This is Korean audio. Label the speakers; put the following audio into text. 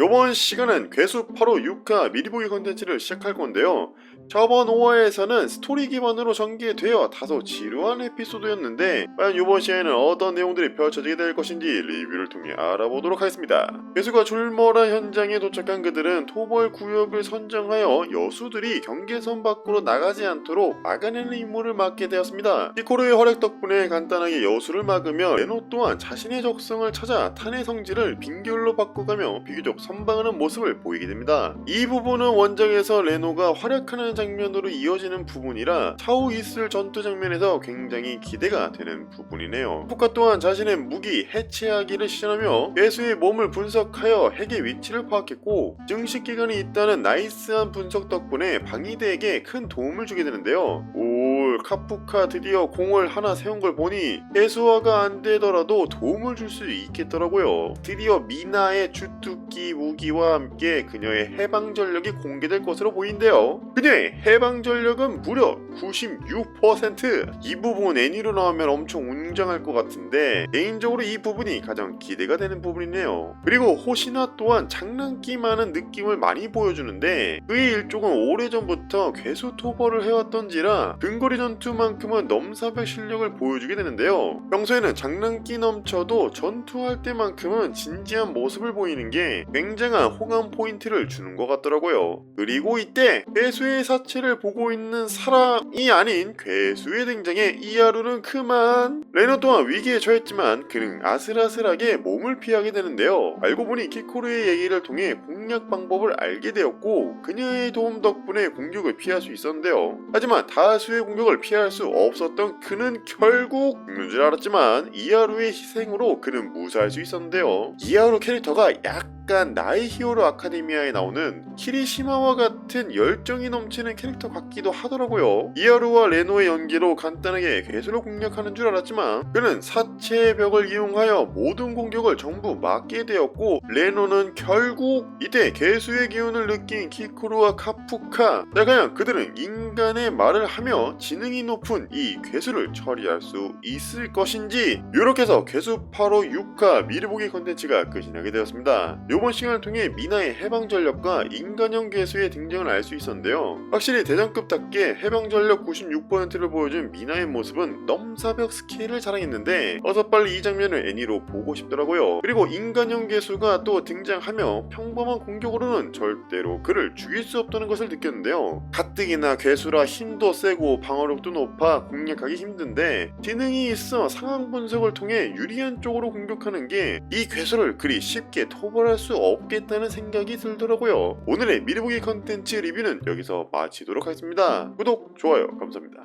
Speaker 1: 이번 시간은 괴수 8호 6화 미리보기 컨텐츠를 시작할 건데요. 저번 5화에서는 스토리 기반으로 전개되어 다소 지루한 에피소드였는데 과연 이번 시간에는 어떤 내용들이 펼쳐지게 될 것인지 리뷰를 통해 알아보도록 하겠습니다. 괴수가 출몰한 현장에 도착한 그들은 토벌 구역을 선정하여 여수들이 경계선 밖으로 나가지 않도록 막아내는 임무를 맡게 되었습니다. 피코르의 활약 덕분에 간단하게 여수를 막으며 레노 또한 자신의 적성을 찾아 탄의 성질을 빙결로 바꿔가며 비교적 선방하는 모습을 보이게 됩니다. 이 부분은 원작에서 레노가 활약하는 장면으로 이어지는 부분이라 차후 있을 전투 장면에서 굉장히 기대가 되는 부분이네요. 푸카 또한 자신의 무기 해체하기를 실현하며 괴수의 몸을 분석하여 핵의 위치를 파악했고 증식 기간이 있다는 나이스한 분석 덕분에 방위대에게 큰 도움을 주게 되는데요. 올 카푸카 드디어 공을 하나 세운 걸 보니 해수화가 안 되더라도 도움을 줄 수 있겠더라고요. 드디어 미나의 주특기 무기와 함께 그녀의 해방 전력이 공개될 것으로 보이는데요. 그녀의 해방 전력은 무려 96%! 이 부분 애니로 나오면 엄청 웅장할 것 같은데 개인적으로 이 부분이 가장 기대가 되는 부분이네요. 그리고 호시나 또한 장난기 많은 느낌을 많이 보여주는데 그의 일종은 오래전부터 괴수 토벌을 해왔던지라 근거리 전 투만큼은 넘사벽 실력을 보여주게 되는데요. 평소에는 장난기 넘쳐도 전투할 때만큼은 진지한 모습을 보이는 게 굉장한 호감 포인트를 주는 것 같더라고요. 그리고 이때 괴수의 사체를 보고 있는 사람이 아닌 괴수의 등장에 이하루는 그만 레노 또한 위기에 처했지만 그는 아슬아슬하게 몸을 피하게 되는데요. 알고 보니 키코르의 얘기를 통해 공 략 방법을 알게 되었고 그녀의 도움 덕분에 공격을 피할 수 있었는데요. 하지만 다수의 공격을 피할 수 없었던 그는 결국 죽는 줄 알았지만 이하루의 희생으로 그는 무사할 수 있었는데요. 이하루 캐릭터가 약 간 나의 히어로 아카데미아에 나오는 키리시마와 같은 열정이 넘치는 캐릭터 같기도 하더라고요. 이하루와 레노의 연기로 간단하게 괴수를 공략하는 줄 알았지만 그는 사체의 벽을 이용하여 모든 공격을 전부 막게 되었고 레노는 결국 이때 괴수의 기운을 느낀 키쿠루와 카푸카 자 과연 그들은 인간의 말을 하며 지능이 높은 이 괴수를 처리할 수 있을 것인지 이렇게 해서 괴수 8호 6화 미리보기 컨텐츠가 끝이 나게 되었습니다. 이번 시간을 통해 미나의 해방 전력과 인간형 괴수의 등장을 알 수 있었는데요. 확실히 대장급답게 해방 전력 96%를 보여준 미나의 모습은 넘사벽 스케일을 자랑했는데 어서 빨리 이 장면을 애니로 보고 싶더라고요. 그리고 인간형 괴수가 또 등장하며 평범한 공격으로는 절대로 그를 죽일 수 없다는 것을 느꼈는데요. 가뜩이나 괴수라 힘도 세고 방어력도 높아 공략하기 힘든데 지능이 있어 상황 분석을 통해 유리한 쪽으로 공격하는 게 이 괴수를 그리 쉽게 토벌할 수 없겠다는 생각이 들더라고요. 오늘의 미리보기 컨텐츠 리뷰는 여기서 마치도록 하겠습니다. 구독, 좋아요, 감사합니다.